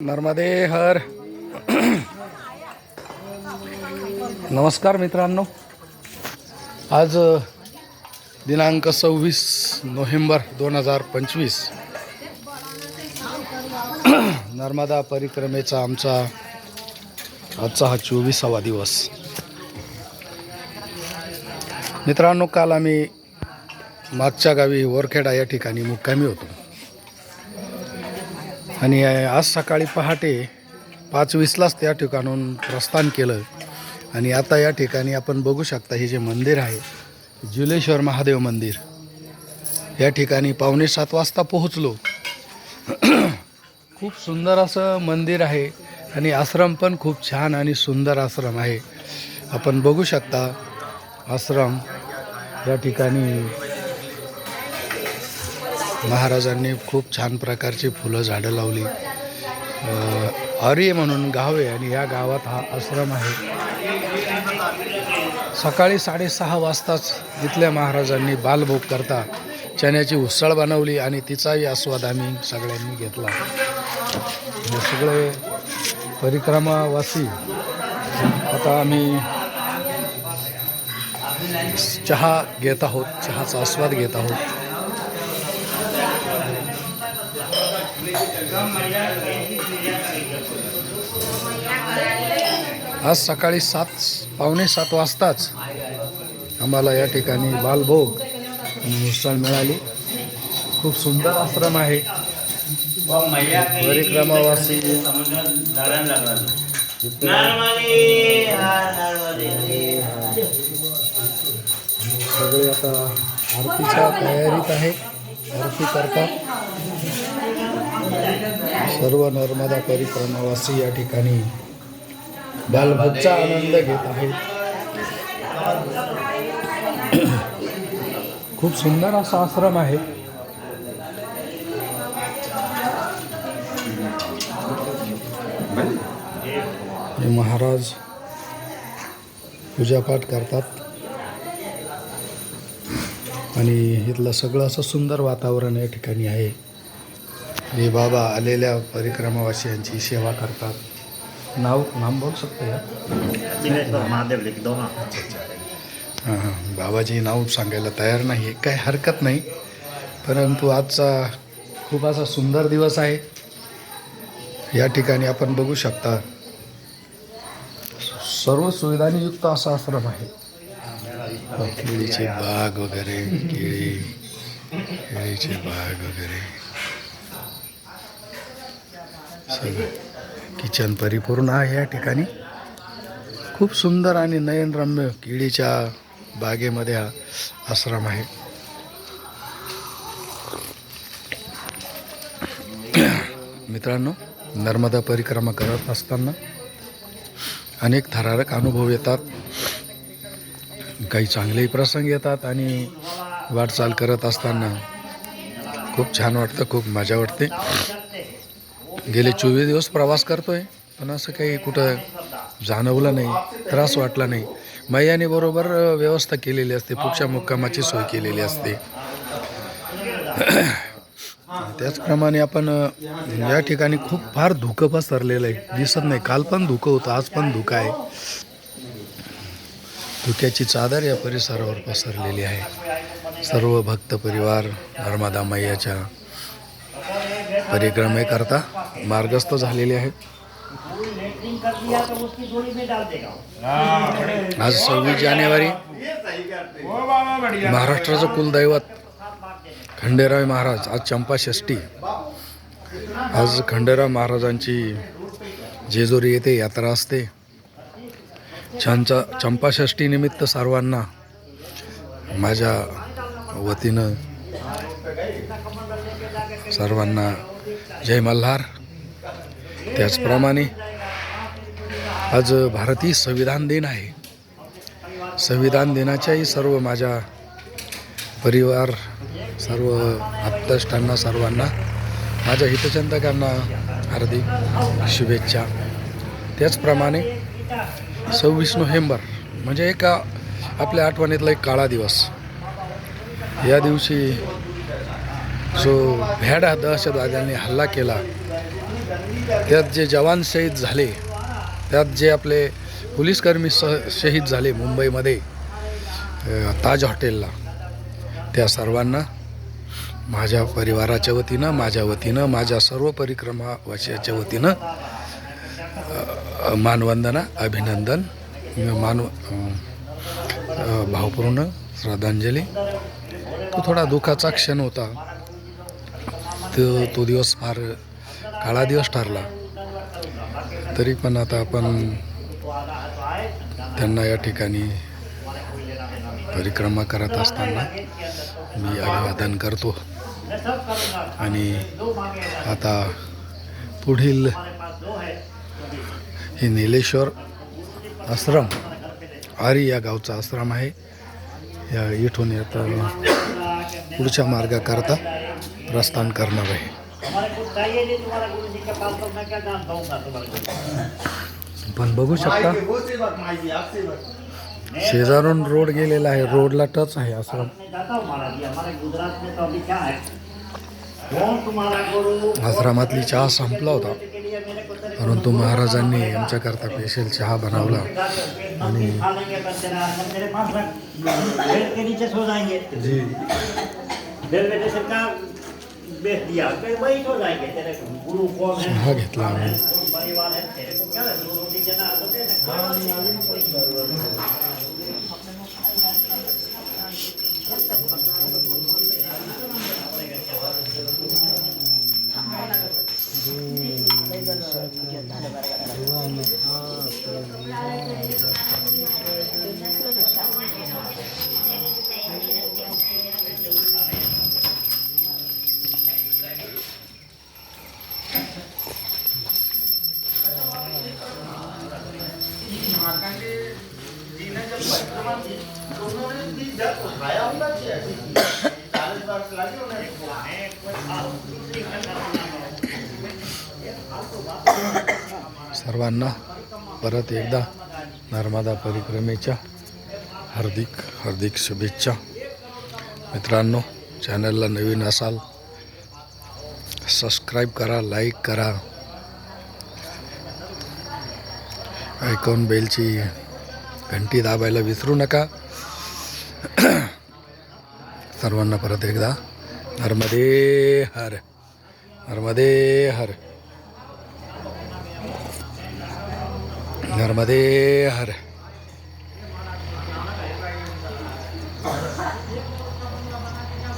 नर्मदे हर। नमस्कार मित्रांनो। आज दिनांक सव्वीस नोव्हेंबर दोन हजार पंचवीस. नर्मदा परिक्रमेचा आमचा आजचा हा चोवीसावा दिवस. मित्रांनो काल आम्ही मागच्या गावी वरखेडा या ठिकाणी मुक्कामी होतो. आणि आज सकाळी पहाटे पाच वीसलाच त्या ठिकाणून प्रस्थान केलं. आणि आता या ठिकाणी आपण बघू शकता हे जे मंदिर आहे जुलेश्वर महादेव मंदिर. या ठिकाणी पावणे सात वाजता पोहोचलो. खूप सुंदर असं मंदिर आहे आणि आश्रम पण खूप छान आणि सुंदर आश्रम आहे. आपण बघू शकता आश्रम या ठिकाणी महाराजांनी खूप छान प्रकारची फुलं झाडं लावली. आर्य म्हणून गाव आहे आणि या गावात हा आश्रम आहे. सकाळी साडेसहा वाजताच इथल्या महाराजांनी बालभोग करता चण्याची उसळ बनवली आणि तिचाही आस्वाद आम्ही सगळ्यांनी घेतला. हे सगळे परिक्रमावासी. आता आम्ही चहा घेत आहोत चहाचा आस्वाद घेत आहोत. आज सकाळी सात पावणे सात वाजताच आम्हाला या ठिकाणी बालभोग मिसळ मिळाली. खूप सुंदर आश्रम आहे. परिक्रमावासी सगळे आता आरतीच्या तयारीत आहे. आरती करतात. सर्व नर्मदा परिक्रमावासी या ठिकाणी बालभोगचा आनंद घेत आहेत. खूप सुंदर असा आश्रम आहे. महाराज पूजापाठ करतात. आणि इथलं सगळं असं सुंदर वातावरण या ठिकाणी आहे. हे बाबा आलेल्या परिक्रमावासियांची सेवा करतात. नाव नाम बोल सकते या महादेव हां हां. बाबाजी नाव सांगायला तयार नाही आहे काय हरकत नाही. परंतु आजचा खूप असा सुंदर दिवस आहे. या ठिकाणी आपण बघू शकता सर्व सुविधांनी युक्त असा आश्रम आहे. केळीचे बाग वगैरे केळी केळीचे बाग वगैरे. किचन परिपूर्ण आहे या ठिकाणी. खूप सुंदर आणि नयनरम्य केळीच्या बागेमध्ये हा आश्रम आहे. मित्रांनो नर्मदा परिक्रमा करत असताना अनेक थरारक अनुभव येतात. काही चांगलेही प्रसंग येतात आणि वाटचाल करत असताना खूप छान वाटतं खूप मजा वाटते. गेले चोवीस दिवस प्रवास करतोय पण असं काही कुठं जाणवलं नाही त्रास वाटला नाही. मैयाने बरोबर व्यवस्था केलेली असते पुढच्या मुक्कामाची सोय केलेली असते. त्याचप्रमाणे आपण या ठिकाणी खूप फार धुकं पसरलेलं आहे. दिसत नाही. काल पण धुकं होतं आज पण धुकं आहे. धुक्याची चादर या परिसरावर पसरलेली आहे. सर्व भक्त परिवार नर्मदा मैयाच्या परिक्रमेकरता मार्गस्थ झालेले आहेत. आज सव्वीस जानेवारी महाराष्ट्राचं कुलदैवत खंडेराव महाराज आज चंपाषष्ठी आज खंडेराव महाराजांची जेजुरी येथे यात्रा असते. छानचा चंपाषष्ठी निमित्त सर्वांना माझ्या वतीनं सर्वांना जय मल्हार. त्याचप्रमाणे आज भारतीय संविधान दिन आहे. संविधान दिनाच्याही सर्व माझ्या परिवार सर्व आप्तष्टांना सर्वांना माझ्या हितचिंतकांना हार्दिक शुभेच्छा. त्याचप्रमाणे सव्वीस नोव्हेंबर म्हणजे एका आपल्या आठवणीतला एक काळा दिवस. या दिवशी जो भ्याडा दहशतवाद्यांनी हल्ला केला त्यात जे जवान शहीद झाले त्यात जे आपले पोलीसकर्मी स शहीद झाले मुंबईमध्ये ताज हॉटेलला त्या सर्वांना माझ्या परिवाराच्या वतीनं माझ्या वतीनं माझ्या सर्व परिक्रमा वशाच्या वतीनं मानवंदना अभिनंदन मान भावपूर्ण श्रद्धांजली. तो थोडा दुःखाचा क्षण होता. तो तो दिवस फार काळा दिवस ठरला. तरी पण आता आपण त्यांना या ठिकाणी परिक्रमा करत असताना मी अभिवादन करतो. आणि आता पुढील हे निलेश्वर आश्रम आरी या गावचा आश्रम आहे. या इथून आता पुढच्या मार्गाकरता प्रस्थान करणार आहे. हमारे कुछ चाहिए नहीं तुम्हारा गुरु जी के पास तो मैं क्या दान दूंगा तुम्हारे को पण बघू शकता. शेजारून रोड गेलेला आहे रोडला टच आहे आश्रम मैं जाता हूँ महाराज जी हमारे गुजरात में तो अभी क्या? है कौन तुम्हारा गुरु आश्रमातली चहा संपला होता. के लिए मेरे को तेरे परंतु महाराजांनी आमच्याकरता स्पेशल चहा बनवला. आणि खा लेंगे बस तेरा आश्रम तेरे पास रख बेड के नीचे सो जाएंगे जी. का बेच दिया फिर वही सो जाएंगे तेरे गुरु कौन है चहा घेतला सर्वांना परत एकदा नर्मदा परिक्रमेच्या हार्दिक हार्दिक शुभेच्छा. मित्रांनो चॅनलला नवीन असाल सबस्क्राईब करा लाईक करा. आयकॉन बेलची घंटी दाबायला विसरू नका. सर्वांना परत एकदा. नर्मदे हर नर्मदे हर. नर्मदे हर.